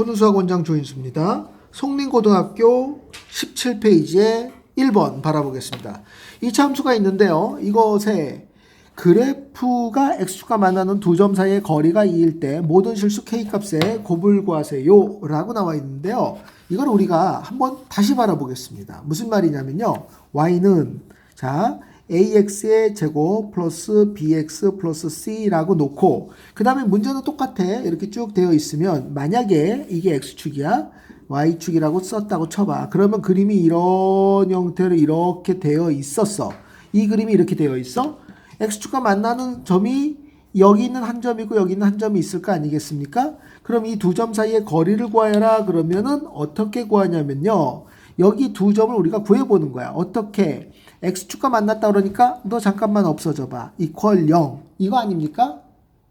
푸른수학 원장 조인수입니다. 송림고등학교 17페이지에 1번 바라보겠습니다. 이 참수가 있는데요. 이것에 그래프가 x축과 만나는 두 점 사이의 거리가 2일 때 모든 실수 k값에 곱을 구하세요 라고 나와 있는데요. 이걸 우리가 한번 다시 바라보겠습니다. 무슨 말이냐면요. y는 자 ax의 제곱 플러스 bx 플러스 c라고 놓고 그 다음에 문제는 똑같아. 이렇게 쭉 되어 있으면 만약에 이게 x축이야 y축이라고 썼다고 쳐봐. 그러면 그림이 이런 형태로 이렇게 되어 있었어. 이 그림이 이렇게 되어 있어? X축과 만나는 점이 여기 있는 한 점이고 여기 있는 한 점이 있을 거 아니겠습니까? 그럼 이 두 점 사이의 거리를 구하여라. 그러면은 어떻게 구하냐면요. 여기 두 점을 우리가 구해보는 거야. 어떻게? x축과 만났다 그러니까 너 잠깐만 없어져 봐. 이퀄 0. 이거 아닙니까?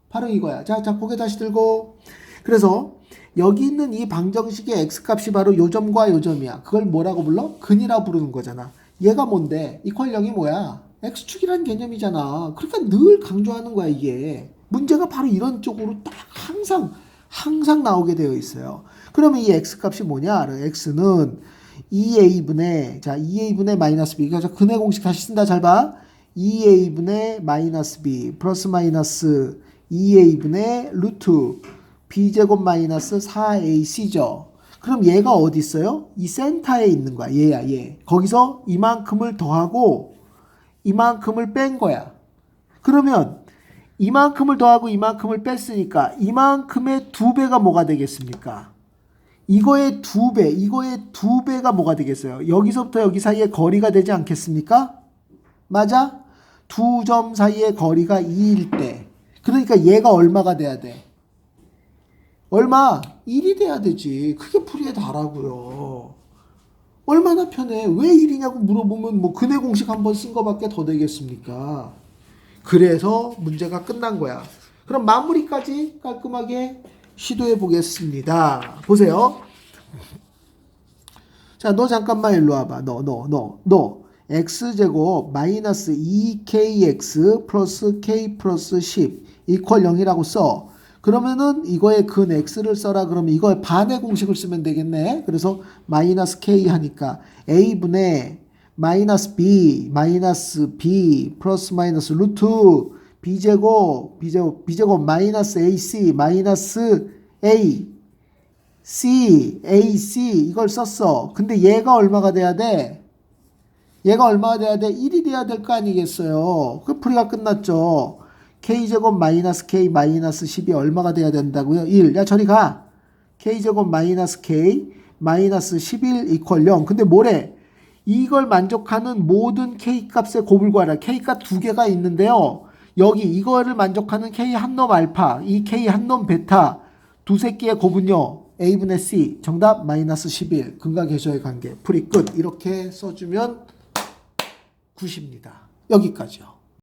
바로 이거야. 자, 자, 고개 다시 들고. 그래서 여기 있는 이 방정식의 x값이 바로 요 점과 요 점이야. 그걸 뭐라고 불러? 근이라 부르는 거잖아. 얘가 뭔데? 이퀄 0이 뭐야? x축이라는 개념이잖아. 그러니까 늘 강조하는 거야, 이게. 문제가 바로 이런 쪽으로 딱 항상, 항상 나오게 되어 있어요. 그러면 이 x값이 뭐냐? x는 2a분의, 자, 2a분의 마이너스 b. 그래서 근의 공식 다시 쓴다. 잘 봐. 2a분의 마이너스 b 플러스 마이너스 2a분의 루트 b제곱 마이너스 4ac죠. 그럼 얘가 어디 있어요? 이 센터에 있는 거야. 얘야, 얘. 거기서 이만큼을 더하고 이만큼을 뺀 거야. 그러면 이만큼을 더하고 이만큼을 뺐으니까 이만큼의 두 배가 뭐가 되겠습니까? 이거의 두 배, 이거의 두 배가 뭐가 되겠어요? 여기서부터 여기 사이에 거리가 되지 않겠습니까? 맞아? 두 점 사이의 거리가 2일 때. 그러니까 얘가 얼마가 돼야 돼? 얼마? 1이 돼야 되지. 그게 풀이에 다라고요. 얼마나 편해? 왜 1이냐고 물어보면 뭐 근해 공식 한 번 쓴 거밖에 더 되겠습니까? 그래서 문제가 끝난 거야. 그럼 마무리까지 깔끔하게 시도해 보겠습니다. 보세요. 자, 너 잠깐만 일로 와봐. 너, 너, 너, 너. x제곱 마이너스 2kx 플러스 k 플러스 10 이퀄 0이라고 써. 그러면은 이거의 근 x를 써라 그러면 이거의 반의 공식을 쓰면 되겠네. 그래서 마이너스 k 하니까 a분의 마이너스 b 마이너스 b 플러스 마이너스 루트 b제곱 b제곱 b제곱 마이너스 ac 마이너스 a c ac 이걸 썼어. 근데 얘가 얼마가 돼야 돼? 얘가 얼마가 돼야 돼? 1이 돼야 될 거 아니겠어요. 그 풀이가 끝났죠. k제곱 마이너스 k 마이너스 10이 얼마가 돼야 된다고요? 1. 야 저리 가. k제곱 마이너스 k 마이너스 11 이퀄 0. 근데 뭐래? 이걸 만족하는 모든 k 값의 곱을 구하라. k 값 두 개가 있는데요. 여기 이거를 만족하는 k 한놈 알파, 이 k 한놈 베타 두 새끼의 곱은요. a분의 c 정답 마이너스 11 근과 계수의 관계 풀이 끝 이렇게 써주면 9입니다. 여기까지요.